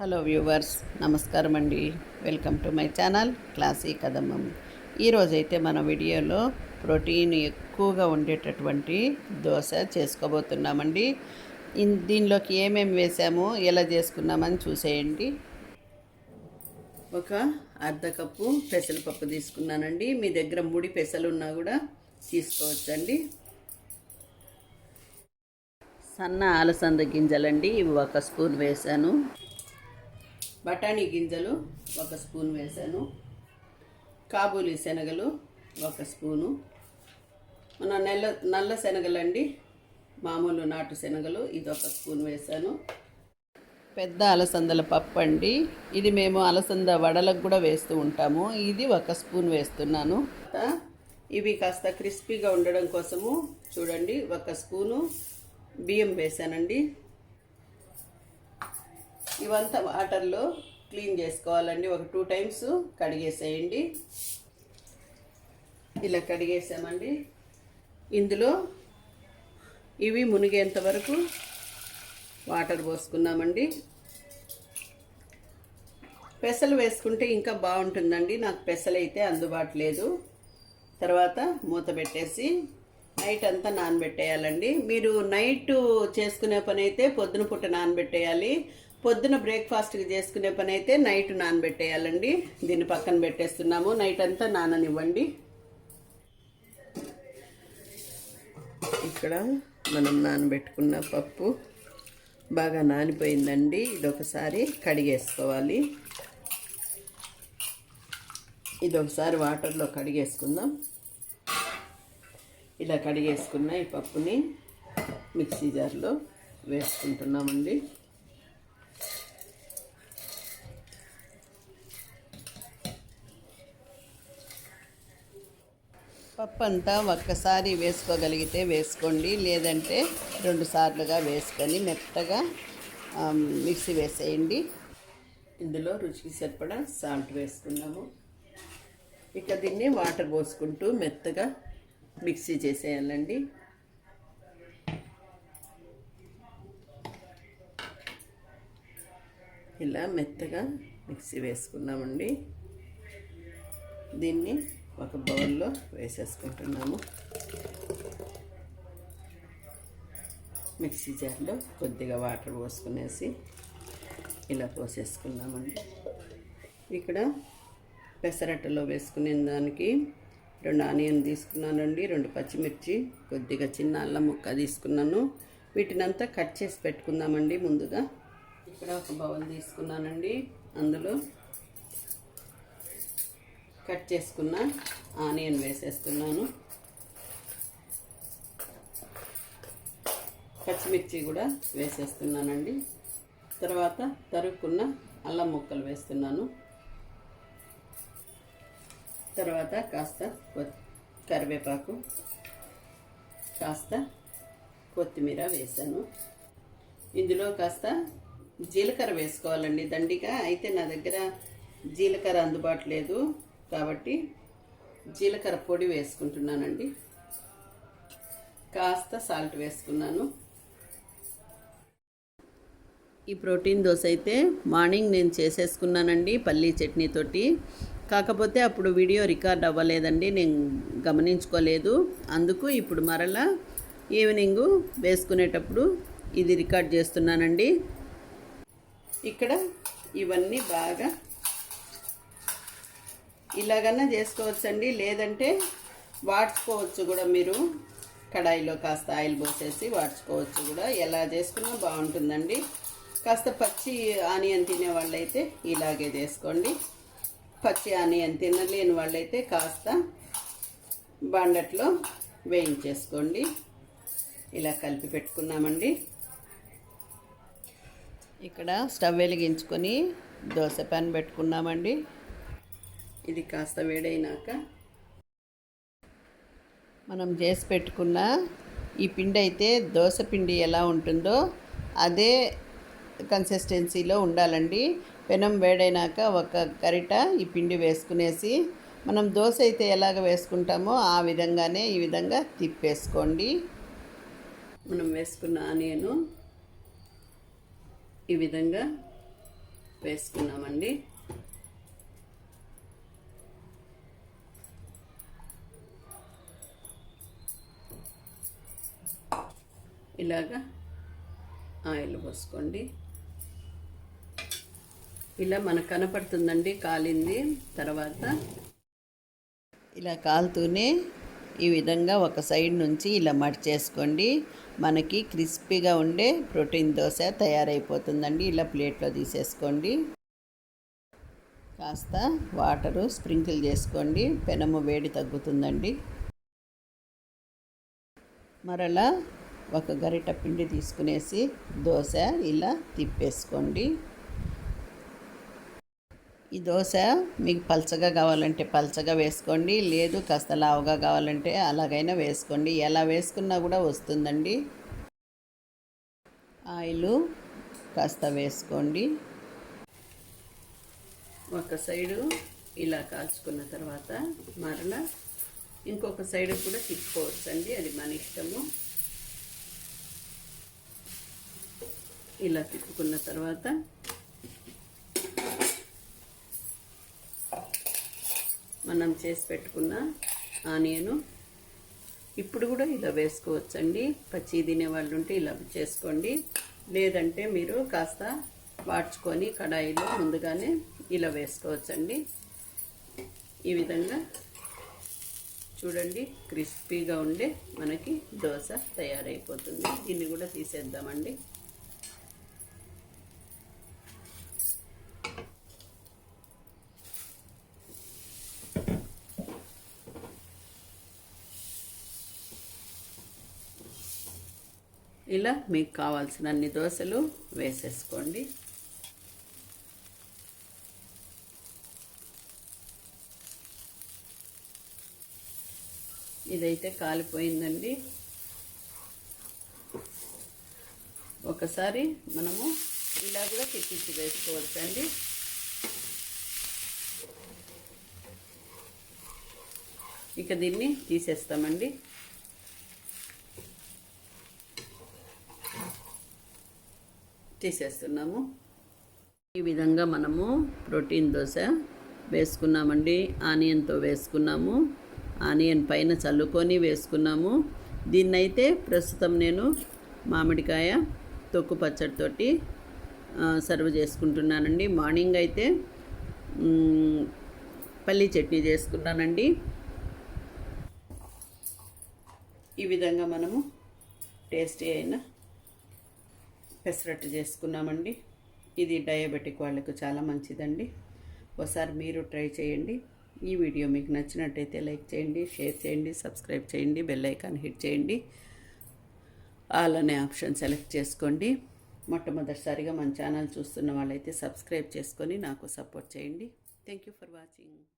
Hello viewers నమస్కారం అండి. Welcome to my channel classy కదమ్మం. ఈరోజైతే మన వీడియోలో ప్రోటీన్ ఎక్కువగా ఉండేటటువంటి దోశ చేసుకోబోతున్నామండి. దీనిలోకి ఏమేమి వేసామో ఎలా చేసుకున్నామని చూసేయండి. ఒక అర్ధ కప్పు పెసరపప్పు తీసుకున్నానండి. మీ దగ్గర ముడి పెసలు ఉన్నా కూడా తీసుకోవచ్చండి. సన్న అలసంద గింజలండి ఇవి ఒక స్పూన్ వేసాను బఠానీ గింజలు ఒక స్పూన్ వేసాను. కాబూలి శనగలు ఒక స్పూను. మన నెల్ల నల్ల శనగలండి మామూలు నాటు శనగలు ఇది ఒక స్పూన్ వేసాను. పెద్ద అలసందల పప్పు అండి. ఇది మేము అలసంద వడలకు కూడా వేస్తూ ఉంటాము. ఇది ఒక స్పూన్ వేస్తున్నాను. ఇవి కాస్త క్రిస్పీగా ఉండడం కోసము చూడండి ఒక స్పూను బియ్యం వేసానండి. ఇవంతా వాటర్లో క్లీన్ చేసుకోవాలండి. ఒక టూ టైమ్స్ కడిగేసేయండి. ఇలా కడిగేసామండి. ఇందులో ఇవి మునిగేంత వరకు వాటర్ పోసుకున్నామండి పెసలు వేసుకుంటే ఇంకా బాగుంటుందండి. నాకు పెసలు అయితే అందుబాటు లేదు తర్వాత మూత పెట్టేసి నైట్ అంతా నానబెట్టేయాలండి. మీరు నైట్ చేసుకునే పని అయితే పొద్దున పూట నానబెట్టేయాలి. పొద్దున బ్రేక్ఫాస్ట్కి చేసుకునే పని అయితే నైట్ నానబెట్టేయాలండి. దీన్ని పక్కన పెట్టేస్తున్నాము. నైట్ అంతా నాననివ్వండి. ఇక్కడ మనం నానబెట్టుకున్న పప్పు బాగా నానిపోయిందండి. ఇది ఒకసారి కడిగేసుకోవాలి. ఇది ఒకసారి వాటర్లో కడిగేసుకుందాం. ఇలా కడిగేసుకున్న ఈ పప్పుని మిక్సీ జార్లో వేసుకుంటున్నామండి. పప్పు అంతా ఒక్కసారి వేసుకోగలిగితే వేసుకోండి లేదంటే రెండు సార్లుగా వేసుకొని మెత్తగా మిక్సీ వేసేయండి. ఇందులో రుచికి సరిపడా సాల్ట్ వేసుకున్నాము. ఇక దీన్ని వాటర్ పోసుకుంటూ మెత్తగా మిక్సీ చేసేయాలండి. ఇలా మెత్తగా మిక్సీ వేసుకున్నామండి. దీన్ని ఒక బౌల్లో వేసేసుకుంటున్నాము. మిక్సీ జార్లో కొద్దిగా వాటర్ పోసుకునేసి ఇలా పోసేసుకున్నామండి. ఇక్కడ పెసరట్టలో వేసుకునే దానికి రెండు ఆనియన్ తీసుకున్నానండి రెండు పచ్చిమిర్చి కొద్దిగా చిన్న అల్లం ముక్క తీసుకున్నాను. వీటినంతా కట్ చేసి పెట్టుకుందామండి ముందుగా. ఇక్కడ ఒక బౌల్ తీసుకున్నానండి అందులో కట్ చేసుకున్న ఆనియన్ వేసేస్తున్నాను. పచ్చిమిర్చి కూడా వేసేస్తున్నానండి. తర్వాత తరుక్కున్న అల్లం ముక్కలు వేస్తున్నాను. తర్వాత కాస్త కొ- కరివేపాకు కాస్త కొత్తిమీర వేసాను ఇందులో కాస్త జీలకర్ర వేసుకోవాలండి. దండిగా అయితే నా దగ్గర జీలకర్ర అందుబాటు లేదు కాబట్టి జీలకర్ర పొడి వేసుకుంటున్నానండి. కాస్త సాల్ట్ వేసుకున్నాను. ఈ ప్రోటీన్ దోశ అయితే మార్నింగ్ నేను చేసేసుకున్నానండి పల్లీ చట్నీతోటి కాకపోతే అప్పుడు వీడియో రికార్డ్ అవ్వలేదండి నేను గమనించుకోలేదు. అందుకు ఇప్పుడు మరలా ఈవినింగ్ వేసుకునేటప్పుడు ఇది రికార్డ్ చేస్తున్నానండి. ఇక్కడ ఇవన్నీ బాగా ఇలాగన్నా చేసుకోవచ్చండి. లేదంటే వాడ్చుకోవచ్చు కూడా మీరు. కడాయిలో కాస్త ఆయిల్ పోసేసి వాడ్చుకోవచ్చు కూడా. ఎలా చేసుకున్నా బాగుంటుందండి. కాస్త పచ్చి ఆనియన్ తినే వాళ్ళైతే ఇలాగే చేసుకోండి. పచ్చి ఆనియన్ తినలేని వాళ్ళైతే కాస్త బాండట్లో వేయించేసుకోండి. ఇలా కలిపి పెట్టుకున్నామండి. ఇక్కడ స్టవ్ వెలిగించుకొని దోశ పాన్ పెట్టుకున్నామండి. ఇది కాస్త వేడైనాక మనం చేసి పెట్టుకున్న ఈ పిండి అయితే దోశ పిండి ఎలా ఉంటుందో అదే కన్సిస్టెన్సీలో ఉండాలండి. పెనం వేడైనాక ఒక గరిట ఈ పిండి వేసుకునేసి మనం దోశ అయితే ఎలాగ వేసుకుంటామో ఆ విధంగానే ఈ విధంగా తిప్పేసుకోండి. మనం వేసుకున్న ఆనియను ఈ విధంగా వేసుకున్నామండి. ఇలాగా ఆయిల్ పోసుకోండి. ఇలా మనకు కనపడుతుందండి కాలింది. తర్వాత ఇలా కాలుతూనే ఈ విధంగా ఒక సైడ్ నుంచి ఇలా మడిచేసుకోండి. మనకి క్రిస్పీగా ఉండే ప్రోటీన్ దోశ తయారైపోతుందండి. ఇలా ప్లేట్లో తీసేసుకోండి. కాస్త వాటరు స్ప్రింకిల్ చేసుకోండి. పెనము వేడి తగ్గుతుందండి. మరలా ఒక గరిట పిండి తీసుకునేసి దోశ ఇలా తిప్పేసుకోండి. ఈ దోశ మీకు పల్చగా కావాలంటే పల్చగా వేసుకోండి లేదు కాస్త లావుగా కావాలంటే అలాగైనా వేసుకోండి. ఎలా వేసుకున్నా కూడా వస్తుందండి. ఆయిల్ కాస్త వేసుకోండి. ఒక సైడు ఇలా కాల్చుకున్న తర్వాత మరలా ఇంకొక సైడ్ కూడా తిప్పుకోవచ్చు అండి అది మన ఇష్టము. ఇలా తిప్పుకున్న తర్వాత మనం చేసి పెట్టుకున్న ఆనియను ఇప్పుడు కూడా ఇలా వేసుకోవచ్చండి. పచ్చి తినే వాళ్ళు ఉంటే ఇలా చేసుకోండి. లేదంటే మీరు కాస్త వాడ్చుకొని కడాయిలో ముందుగానే ఇలా వేసుకోవచ్చండి. ఈ విధంగా చూడండి క్రిస్పీగా ఉండే మనకి దోశ తయారైపోతుంది. దీన్ని కూడా తీసేద్దామండి. ఇలా మీకు కావాల్సిన అన్ని దోశలు వేసేసుకోండి. ఇదైతే కాలిపోయిందండి. ఒకసారి మనము ఇలా కూడా తిప్పించి వేసుకోవచ్చండి. ఇక దీన్ని తీసేస్తామండి. తీసేస్తున్నాము. ఈ విధంగా మనము ప్రోటీన్ దోశ వేసుకున్నామండి. ఆనియన్తో వేసుకున్నాము. ఆనియన్ పైన చల్లుకొని వేసుకున్నాము. దీన్నైతే ప్రస్తుతం నేను మామిడికాయ తొక్కు పచ్చడితోటి సర్వ్ చేసుకుంటున్నానండి. మార్నింగ్ అయితే పల్లీ చట్నీ చేసుకున్నానండి. ఈ విధంగా మనము టేస్టీ అయిన పెసరట్టు చేసుకున్నామండి. ఇది డయాబెటిక్ వాళ్ళకు చాలా మంచిదండి. ఒకసారి మీరు ట్రై చేయండి. ఈ వీడియో మీకు నచ్చినట్టయితే లైక్ చేయండి షేర్ చేయండి సబ్స్క్రైబ్ చేయండి బెల్ ఐకాన్ హిట్ చేయండి. ఆల్ అనే ఆప్షన్ సెలెక్ట్ చేసుకోండి. మొట్టమొదటిసారిగా మన ఛానల్ చూస్తున్న వాళ్ళైతే సబ్స్క్రైబ్ చేసుకొని నాకు సపోర్ట్ చేయండి. Thank you for watching